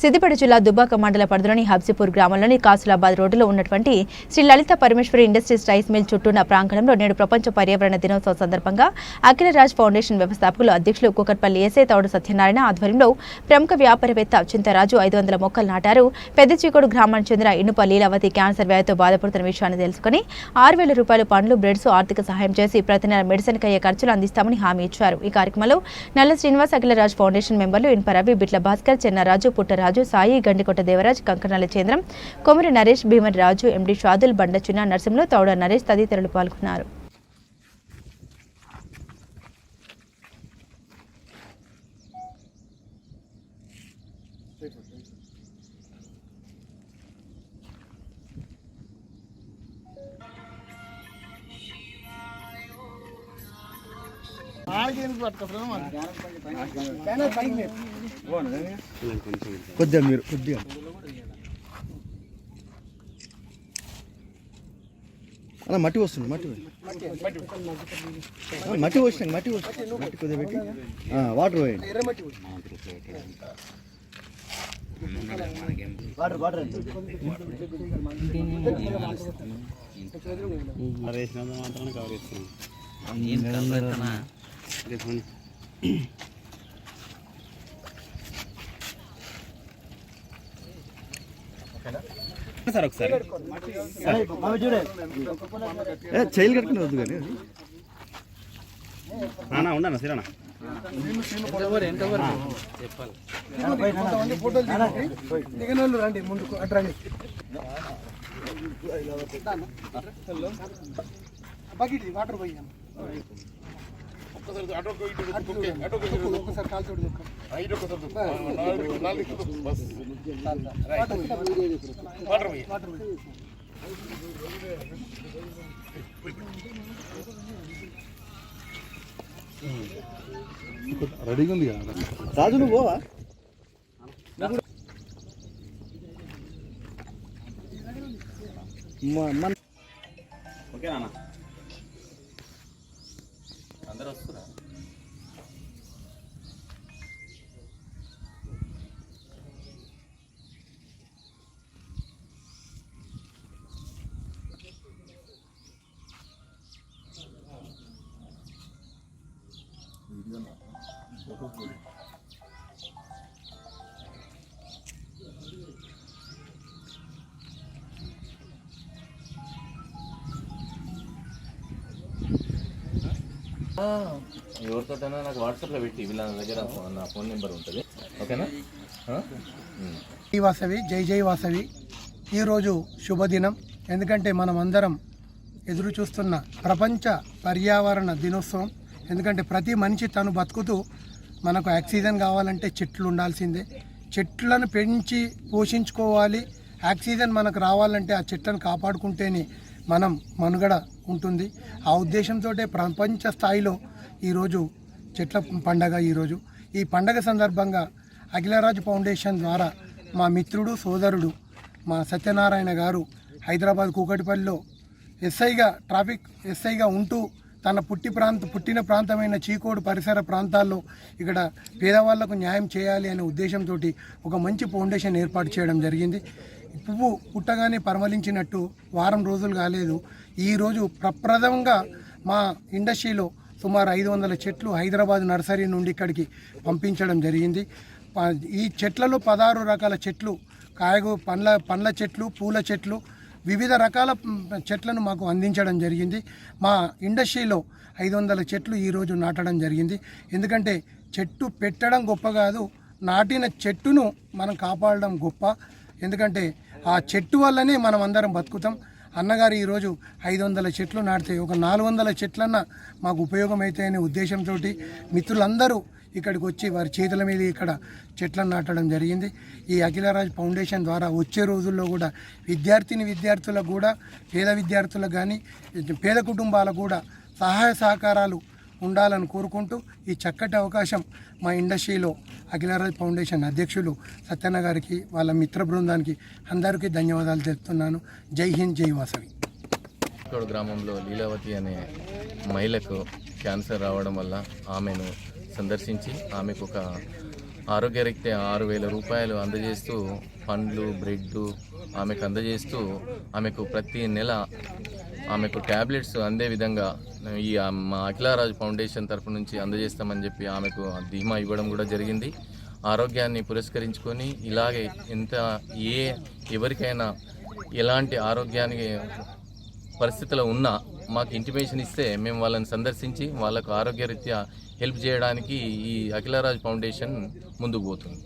సిద్దిపేట జిల్లా దుబ్బాక మండల పరిధిలోని హబ్సిపూర్ గ్రామంలోని కాసులాబాద్ రోడ్డులో ఉన్నటువంటి Sri Lalitha Parameshwari industries rice mill చుట్టూన్న ప్రాంగణంలో నేడు ప్రపంచ పర్యావరణ దినోత్సవం సందర్భంగా అఖిల రాజ్ ఫౌండేషన్ వ్యవస్థాపకులు అధ్యక్షులు కుకట్పల్లి ఏసే తౌడు సత్యనారాయణ ఆధ్వర్యంలో ప్రముఖ వ్యాపారవేత్త చింతరాజు ఐదు వందల మొక్కలు నాటారు. పెద్ద చీకోడు గ్రామానికి చెందిన ఇనుప లీలావతి క్యాన్సర్ వ్యాధితో బాధపడుతున్న విషయాన్ని తెలుసుకుని ఆరు వేల రూపాయలు పండ్లు బ్రెడ్స్ ఆర్థిక సహాయం చేసి ప్రతి నెల మెడిసిన్కి అయ్యే ఖర్చులు అందిస్తామని హామీ ఇచ్చారు. ఈ కార్యక్రమంలో నల్ల శ్రీనివాస్ అఖిల రాజ్ ఫౌండేషన్ మెంబర్లు ఇనుప రవి బిట్ల భాస్కర్ చెన్నరాజు పుట్టరాజు రాజు సాయి గండికొట్ట దేవరాజ్ కంకణాల చంద్రం కొమరి నరేష్ భీమన్ రాజు ఎండి షాదుల్ బండ చిన్న నరసింహులు తౌడ నరేష్ తదితరులు పాల్గొన్నారు. కొద్దిగా మీరు కొద్దిగా. అలా మట్టి వస్తుంది మట్టి మట్టి వచ్చినాక మట్టి వస్తుంది మట్టి కొద్దిగా పెట్టి. ఆ, వాటర్ పోయండి. వాటర్ వాటర్ మాత్రాన కవర్ ఇస్తున్నాం సార్ ఒకసారి చైలు కట్టుకుని వద్దు కానీ అన్నా ఉండనా సిరానా దిగనోళ్ళు రండి ముందుకు అటు రండి బకెట్ వాటర్ పోయాను ఒక్కసారి కాలు తోడు వాటర్ పోయి. రెడీగా ఉంది కదా? రాజు నువ్వు పోవా? మన ఓకేనా అన్న అందరూ వస్తురా ఎవరితోటైనా నాకు వాట్సాప్లో పెట్టి వీళ్ళ దగ్గర నా ఫోన్ నెంబర్ ఉంటుంది. ఓకేనా? జై వాసవి జై జై వాసవి. ఈరోజు శుభదినం. ఎందుకంటే మనం అందరం ఎదురు చూస్తున్న ప్రపంచ పర్యావరణ దినోత్సవం. ఎందుకంటే ప్రతి మనిషి తను బతుకుతూ మనకు ఆక్సిజన్ కావాలంటే చెట్లు ఉండాల్సిందే. చెట్లను పెంచి పోషించుకోవాలి. ఆక్సిజన్ మనకు రావాలంటే ఆ చెట్లను కాపాడుకుంటేనే మనం మనుగడ ఉంటుంది. ఆ ఉద్దేశంతో ప్రపంచ స్థాయిలో ఈరోజు చెట్ల పండగ ఈరోజు. ఈ పండగ సందర్భంగా అఖిలరాజు ఫౌండేషన్ ద్వారా మా మిత్రుడు సోదరుడు మా సత్యనారాయణ గారు హైదరాబాద్ కూకటిపల్లిలో ఎస్ఐగా ట్రాఫిక్ ఎస్ఐగా ఉంటూ తన పుట్టి ప్రాంత పుట్టిన ప్రాంతమైన చీకోడు పరిసర ప్రాంతాల్లో ఇక్కడ పేదవాళ్ళకు న్యాయం చేయాలి అనే ఉద్దేశంతో ఒక మంచి ఫౌండేషన్ ఏర్పాటు చేయడం జరిగింది. పువ్వు పుట్టగానే పరిమళించినట్టు వారం రోజులు కాలేదు. ఈరోజు ప్రప్రథమంగా మా ఇండస్ట్రీలో సుమారు ఐదు వందల చెట్లు హైదరాబాద్ నర్సరీ నుండి ఇక్కడికి పంపించడం జరిగింది. ఈ చెట్లలో పదహారు రకాల చెట్లు కాయగు పండ్ల పండ్ల చెట్లు పూల చెట్లు వివిధ రకాల చెట్లను మాకు అందించడం జరిగింది. మా ఇండస్ట్రీలో ఐదు వందల చెట్లు ఈరోజు నాటడం జరిగింది. ఎందుకంటే చెట్టు పెట్టడం గొప్ప కాదు నాటిన చెట్టును మనం కాపాడడం గొప్ప. ఎందుకంటే ఆ చెట్టు వల్లనే మనం అందరం బతుకుతాం. అన్నగారు ఈరోజు ఐదు వందల చెట్లు నాటితే ఒక నాలుగు వందల చెట్లన్న మాకు ఉపయోగం అయితే అనే ఉద్దేశంతో మిత్రులందరూ ఇక్కడికి వచ్చి వారి చేతుల మీద ఇక్కడ చెట్లను నాటడం జరిగింది. ఈ అఖిలరాజ్ ఫౌండేషన్ ద్వారా వచ్చే రోజుల్లో కూడా విద్యార్థిని విద్యార్థులకు కూడా పేద విద్యార్థులకు కానీ పేద కుటుంబాలకు కూడా సహాయ సహకారాలు ఉండాలని కోరుకుంటూ ఈ చక్కటి అవకాశం మా ఇండస్ట్రీలో అఖిలరాజ్ ఫౌండేషన్ అధ్యక్షులు సత్యన్న గారికి వాళ్ళ మిత్ర బృందానికి అందరికీ ధన్యవాదాలు తెలుపుతున్నాను. జై హింద్ జై వాసవి. గ్రామంలో లీలావతి అనే మహిళకు క్యాన్సర్ రావడం వల్ల ఆమెను సందర్శించి ఆమెకు ఒక ఆరోగ్యరీత్యా ఆరు వేల రూపాయలు అందజేస్తూ పండ్లు బ్రెడ్ ఆమెకు అందజేస్తూ ఆమెకు ప్రతి నెల ఆమెకు ట్యాబ్లెట్స్ అందే విధంగా ఈ మా అఖిలారాజు ఫౌండేషన్ తరపు నుంచి అందజేస్తామని చెప్పి ఆమెకు ధీమా ఇవ్వడం కూడా జరిగింది. ఆరోగ్యాన్ని పురస్కరించుకొని ఇలాగే ఎంత ఏ ఎవరికైనా ఎలాంటి ఆరోగ్యానికి పరిస్థితిలో ఉన్నా మాకు ఇంటిమేషన్ ఇస్తే మేము వాళ్ళని సందర్శించి వాళ్ళకు ఆరోగ్యరీత్యా హెల్ప్ చేయడానికి ఈ అఖిలరాజ్ ఫౌండేషన్ ముందుకు పోతుంది.